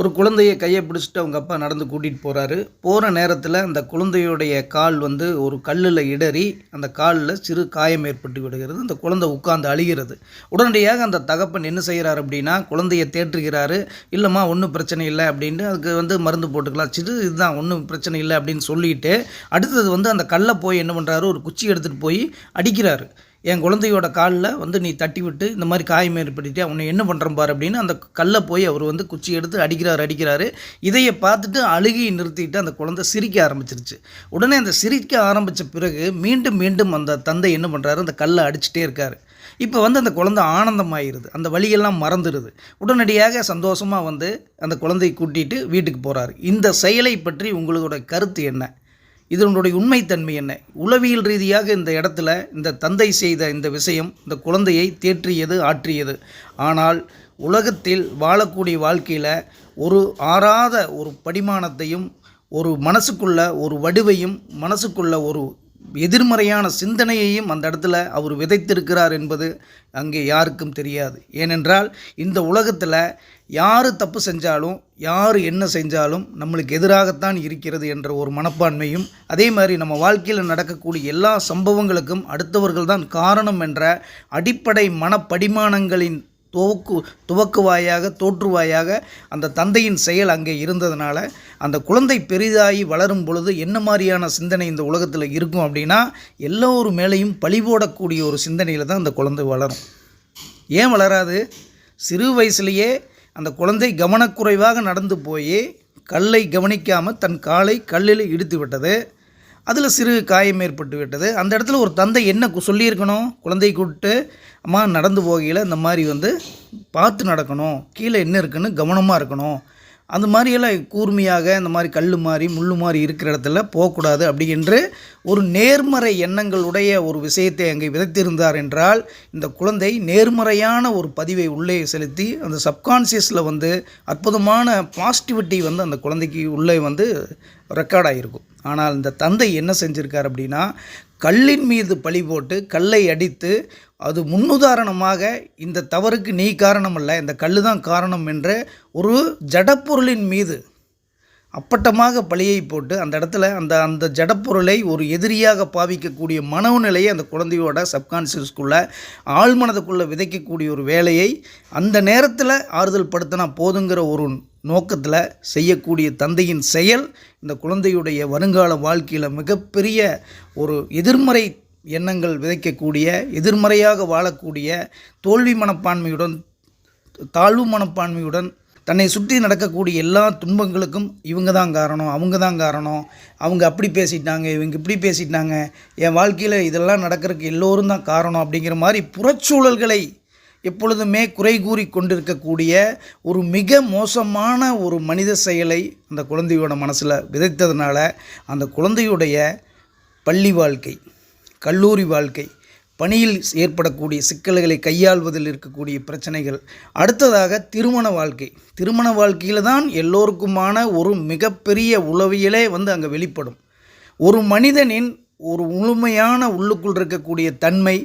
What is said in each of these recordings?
ஒரு குழந்தையை கையை பிடிச்சிட்டு அவங்க அப்பா நடந்து கூட்டிகிட்டு போகிறாரு போகிற நேரத்தில் அந்த குழந்தையுடைய கால் வந்து ஒரு கல்லில் இடறி அந்த காலில் சிறு காயம் ஏற்பட்டு விடுகிறது. அந்த குழந்தை உட்கார்ந்து அழுகிறது. உடனடியாக அந்த தகப்பன் என்ன செய்கிறார் அப்படின்னா குழந்தையை தேற்றுகிறாரு. இல்லைம்மா ஒன்றும் பிரச்சனை இல்லை அப்படின்ட்டு அதுக்கு வந்து மருந்து போட்டுக்கலாம். சிறு இதுதான் ஒன்றும் பிரச்சனை இல்லை அப்படின்னு சொல்லிட்டு அடுத்தது வந்து அந்த கல்லை போய் என்ன பண்ணுறாரு ஒரு குச்சி எடுத்துகிட்டு போய் அடிக்கிறாரு. என் குழந்தையோட காலில் வந்து நீ தட்டி விட்டு இந்த மாதிரி காயம் ஏற்படுத்திட்டு அவனை என்ன பண்ணுறோம் பாரு அப்படின்னு அந்த கல்லை போய் அவர் வந்து குச்சி எடுத்து அடிக்கிறார் அடிக்கிறாரு. இதையை பார்த்துட்டு அழுகையை நிறுத்திட்டு அந்த குழந்தை சிரிக்க ஆரம்பிச்சிருச்சு. உடனே அந்த சிரிக்க ஆரம்பித்த பிறகு மீண்டும் மீண்டும் அந்த தந்தை என்ன பண்ணுறாரு அந்த கல்லை அடிச்சிட்டே இருக்கார். இப்போ வந்து அந்த குழந்தை ஆனந்தமாயிருது. அந்த வழியெல்லாம் மறந்துடுது உடனடியாக சந்தோஷமாக வந்து அந்த குழந்தையை கூட்டிகிட்டு வீட்டுக்கு போகிறாரு இந்த செயலை பற்றி உங்களோட கருத்து என்ன? இதனுடைய உண்மைத்தன்மை என்ன? உளவியல் ரீதியாக இந்த இடத்துல இந்த தந்தை செய்த இந்த விஷயம் இந்த குழந்தையை தேற்றியது ஆற்றியது. ஆனால் உலகத்தில் வாழக்கூடிய வாழ்க்கையில் ஒரு ஆறாத ஒரு படிமானத்தையும் ஒரு மனசுக்குள்ள ஒரு வடுவையும் மனசுக்குள்ள ஒரு எதிர்மறையான சிந்தனையையும் அந்த இடத்துல அவர் விதைத்திருக்கிறார் என்பது அங்கே யாருக்கும் தெரியாது. ஏனென்றால் இந்த உலகத்தில் யார் தப்பு செஞ்சாலும் யார் என்ன செஞ்சாலும் நம்மளுக்கு எதிராகத்தான் இருக்கிறது என்ற ஒரு மனப்பான்மையும் அதே மாதிரி நம்ம வாழ்க்கையில் நடக்கக்கூடிய எல்லா சம்பவங்களுக்கும் அடுத்தவர்கள் தான் காரணம் என்ற அடிப்படை மனப்படிமானங்களின் துவக்கு துவக்குவாயாக தோற்றுவாயாக அந்த தந்தையின் செயல் அங்கே இருந்ததுனால அந்த குழந்தை பெரிதாகி வளரும் பொழுது என்ன மாதிரியான சிந்தனை இந்த உலகத்தில் இருக்கும் அப்படின்னா எல்லோரும் மேலேயும் பழி போடக்கூடிய ஒரு சிந்தனையில் தான் அந்த குழந்தை வளரும். ஏன் வளராது? சிறு வயசுலேயே அந்த குழந்தை கவனக்குறைவாக நடந்து போய் கல்லை கவனிக்காமல் தன் காலை கல்லில் இடித்து விட்டது. அதில் சிறு காயம் ஏற்பட்டு விட்டது. அந்த இடத்துல ஒரு தந்தை என்ன கு- சொல்லியிருக்கணும்? குழந்தையை கூப்பிட்டு அம்மா நடந்து போகையில் இந்த மாதிரி வந்து பார்த்து நடக்கணும். கீழே என்ன இருக்குன்னு கவனமாக இருக்கணும். அந்த மாதிரியெல்லாம் கூர்மையாக இந்த மாதிரி கல் மாதிரி முள்ளு மாதிரி இருக்கிற இடத்துல போகக்கூடாது. அப்படி என்று ஒரு நேர்மறை எண்ணங்களுடைய ஒரு விஷயத்தை அங்கே விதைத்திருந்தார் என்றால் இந்த குழந்தை நேர்மறையான ஒரு பதிவை உள்ளே செலுத்தி அந்த சப்கான்சியஸில் வந்து அற்புதமான பாசிட்டிவிட்டி வந்து அந்த குழந்தைக்கு உள்ளே வந்து ரெக்கார்ட் ஆகிருக்கும் ஆனால் இந்த தந்தை என்ன செஞ்சுருக்கார் அப்படின்னா கல்லின் மீது பழி போட்டு கல்லை அடித்து அது முன்னுதாரணமாக இந்த தவறுக்கு நீ காரணம் அல்ல இந்த கல்லு தான் காரணம் என்று ஒரு ஜடப்பொருளின் மீது அப்பட்டமாக பழியை போட்டு அந்த இடத்துல அந்த அந்த ஜடப்பொருளை ஒரு எதிரியாக பாவிக்கக்கூடிய மனோநிலையை அந்த குழந்தையோட சப்கான்சியஸ்குள்ளே ஆழ்மனதுக்குள்ளே விதைக்கக்கூடிய ஒரு வேலையை அந்த நேரத்தில் ஆறுதல் படுத்தினா போதுங்கிற ஒரு நோக்கத்தில் செய்யக்கூடிய தந்தையின் செயல் இந்த குழந்தையுடைய வருங்கால வாழ்க்கையில் மிகப்பெரிய ஒரு எதிர்மறை எண்ணங்கள் விதைக்கக்கூடிய எதிர்மறையாக வாழக்கூடிய தோல்வி மனப்பான்மையுடன் தாழ்வு மனப்பான்மையுடன் தன்னை சுற்றி நடக்கக்கூடிய எல்லா துன்பங்களுக்கும் இவங்க தான் காரணம் அவங்க தான் காரணம். அவங்க அப்படி பேசிட்டாங்க இவங்க இப்படி பேசிட்டாங்க. என் வாழ்க்கையில் இதெல்லாம் நடக்கிறதுக்கு எல்லோரும் தான் காரணம் அப்படிங்கிற மாதிரி புறச்சூழல்களை எப்பொழுதுமே குறை கூறி கொண்டிருக்கக்கூடிய ஒரு மிக மோசமான ஒரு மனித செயலை அந்த குழந்தையோட மனசில் விதைத்ததுனால அந்த குழந்தையுடைய பள்ளி வாழ்க்கை. கல்லூரி வாழ்க்கை பணியில் ஏற்படக்கூடிய சிக்கல்களை கையாள்வதில் இருக்கக்கூடிய பிரச்சனைகள். அடுத்ததாக திருமண வாழ்க்கை. திருமண வாழ்க்கையில் தான் எல்லோருக்குமான ஒரு மிகப்பெரிய உளவியலே வந்து அங்கே வெளிப்படும். ஒரு மனிதனின் ஒரு முழுமையான உள்ளுக்குள் இருக்கக்கூடிய தன்மை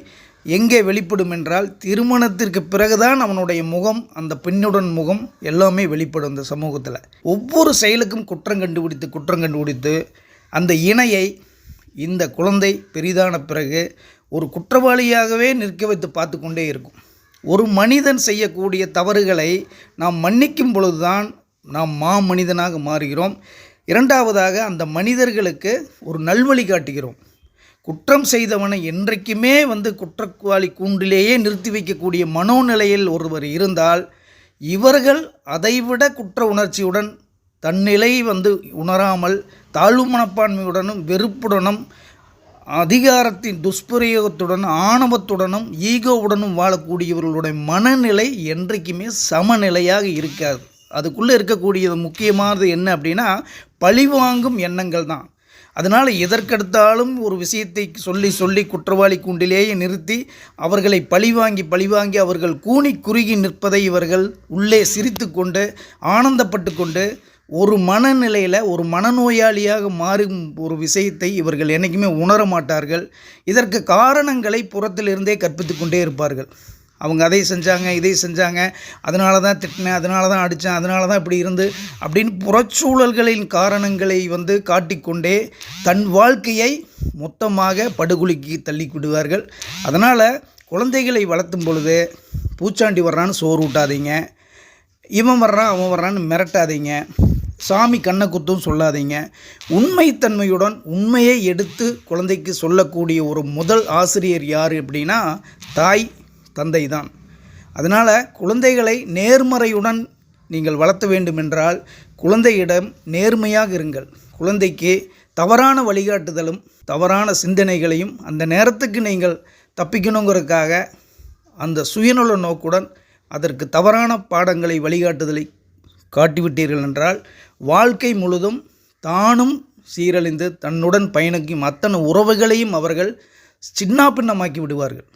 எங்கே வெளிப்படும் என்றால் திருமணத்திற்கு பிறகுதான் அவனுடைய முகம் அந்த பெண்ணுடன் முகம் எல்லாமே வெளிப்படும் இந்த சமூகத்தில். ஒவ்வொரு செயலுக்கும் குற்றம் கண்டுபிடித்து குற்றம் கண்டுபிடித்து அந்த இணையை இந்த குழந்தை பெரிதான பிறகு ஒரு குற்றவாளியாகவே நிற்க வைத்து பார்த்து கொண்டே இருக்கும். ஒரு மனிதன் செய்யக்கூடிய தவறுகளை நாம் மன்னிக்கும் பொழுதுதான் நாம் மா மனிதனாக மாறுகிறோம். இரண்டாவதாக அந்த மனிதர்களுக்கு ஒரு நல்வழி காட்டுகிறோம். குற்றம் செய்தவனை என்றைக்குமே வந்து குற்றவாளி கூண்டிலேயே நிறுத்தி வைக்கக்கூடிய மனோநிலையில் ஒருவர் இருந்தால் இவர்கள் அதைவிட குற்ற உணர்ச்சியுடன் தன்னிலை வந்து உணராமல் தாழ்வு மனப்பான்மையுடனும் வெறுப்புடனும் அதிகாரத்தின் துஷ்பிரயோகத்துடன் ஆணவத்துடனும் ஈகோவுடனும் வாழக்கூடியவர்களுடைய மனநிலை என்றைக்குமே சமநிலையாக இருக்காது. அதுக்குள்ளே இருக்கக்கூடியது முக்கியமானது என்ன அப்படின்னா பழிவாங்கும் எண்ணங்கள் தான். அதனால் எதற்கெடுத்தாலும் ஒரு விஷயத்தை சொல்லி சொல்லி குற்றவாளி கூண்டிலேயே நிறுத்தி அவர்களை பழிவாங்கி பழிவாங்கி அவர்கள் கூனி குறுகி நிற்பதை இவர்கள் உள்ளே சிரித்து கொண்டு ஆனந்தப்பட்டு கொண்டு ஒரு மனநிலையில் ஒரு மனநோயாளியாக மாறும் ஒரு விஷயத்தை இவர்கள் என்றைக்குமே உணர மாட்டார்கள். இதற்கு காரணங்களை புறத்திலிருந்தே கற்பித்து கொண்டே இருப்பார்கள். அவங்க அதை செஞ்சாங்க இதை செஞ்சாங்க அதனால தான் திட்டினேன் அதனால தான் அடித்தேன் அதனால தான் இப்படி இருந்து அப்படின்னு புறச்சூழல்களின் காரணங்களை வந்து காட்டிக்கொண்டே தன் வாழ்க்கையை மொத்தமாக படுகொலிக்கு தள்ளி விடுவார்கள் அதனால் குழந்தைகளை வளர்த்தும் பொழுது பூச்சாண்டி வர்றான்னு சோறு ஊட்டாதீங்க. இவன் வர்றான் அவன் வர்றான்னு மிரட்டாதீங்க. சாமி கண்ணை குத்தும் சொல்லாதீங்க. உண்மைத்தன்மையுடன் உண்மையை எடுத்து குழந்தைக்கு சொல்லக்கூடிய ஒரு முதல் ஆசிரியர் யார் அப்படின்னா தாய் தந்தை தான். அதனால் குழந்தைகளை நேர்மறையுடன் நீங்கள் வளர்த்த வேண்டுமென்றால் குழந்தையிடம் நேர்மையாக இருங்கள். குழந்தைக்கு தவறான வழிகாட்டுதலும் தவறான சிந்தனைகளையும் அந்த நேரத்துக்கு நீங்கள் தப்பிக்கணுங்கிறதுக்காக அந்த சுயநல நோக்குடன் அதற்கு தவறான பாடங்களை வழிகாட்டுதலை காட்டிவிட்டீர்கள் என்றால் வாழ்க்கை முழுதும் தானும் சீரழிந்து தன்னுடன் பயணிக்கும் அத்தனை உறவுகளையும் அவர்கள் சின்னாபின்னமாக்கி விடுவார்கள்.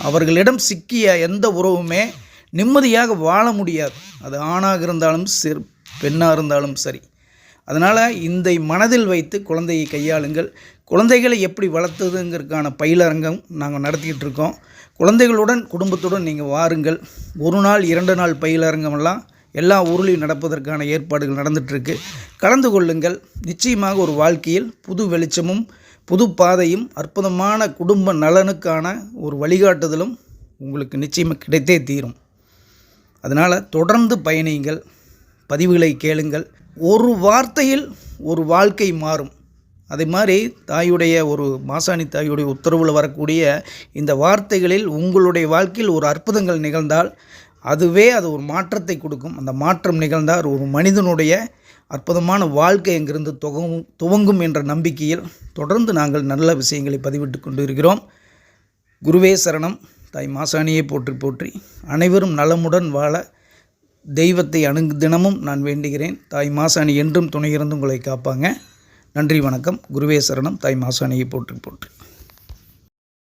அவர்களிடம் சிக்கிய எந்த உறவுமே நிம்மதியாக வாழ முடியாது. அது ஆணாக இருந்தாலும் சரி பெண்ணாக இருந்தாலும் சரி. அதனால் இந்த மனதில் வைத்து குழந்தையை கையாளுங்கள். குழந்தைகளை எப்படி வளர்த்துதுங்கிறதுக்கான பயிலரங்கம் நாங்கள் நடத்திக்கிட்டு இருக்கோம். குழந்தைகளுடன் குடும்பத்துடன் நீங்கள் வாருங்கள். ஒரு நாள் இரண்டு நாள் பயிலரங்கமெல்லாம் எல்லா ஊர்லேயும் நடப்பதற்கான ஏற்பாடுகள் நடந்துகிட்ருக்கு கலந்து கொள்ளுங்கள். நிச்சயமாக ஒரு வாழ்க்கையில் புது வெளிச்சமும் புது பாதையும் அற்புதமான குடும்ப நலனுக்கான ஒரு வழிகாட்டுதலும் உங்களுக்கு நிச்சயமாக கிடைத்தே தீரும். அதனால் தொடர்ந்து பயணியுங்கள். பதிவுகளை கேளுங்கள். ஒரு வார்த்தையில் ஒரு வாழ்க்கை மாறும். அதே மாதிரி தாயுடைய ஒரு மாசாணி தாயுடைய உத்தரவில் வரக்கூடிய இந்த வார்த்தைகளில் உங்களுடைய வாழ்க்கையில் ஒரு அற்புதங்கள் நிகழ்ந்தால் அதுவே அது ஒரு மாற்றத்தை கொடுக்கும். அந்த மாற்றம் நிகழ்ந்தால் ஒரு மனிதனுடைய அற்புதமான வாழ்க்கை எங்கிருந்து துவங்கும் துவங்கும் என்ற நம்பிக்கையில் தொடர்ந்து நாங்கள் நல்ல விஷயங்களை பதிவிட்டு கொண்டு இருக்கிறோம் குருவே சரணம். தாய் மாசாணியை போற்றி போற்றி அனைவரும் நலமுடன் வாழ தெய்வத்தை அணுகு தினமும் நான் வேண்டுகிறேன். தாய் மாசாணி என்றும் துணையிருந்து உங்களை காப்பாங்க. நன்றி வணக்கம். குருவே சரணம். தாய் மாசாணியை போற்றி போற்றி.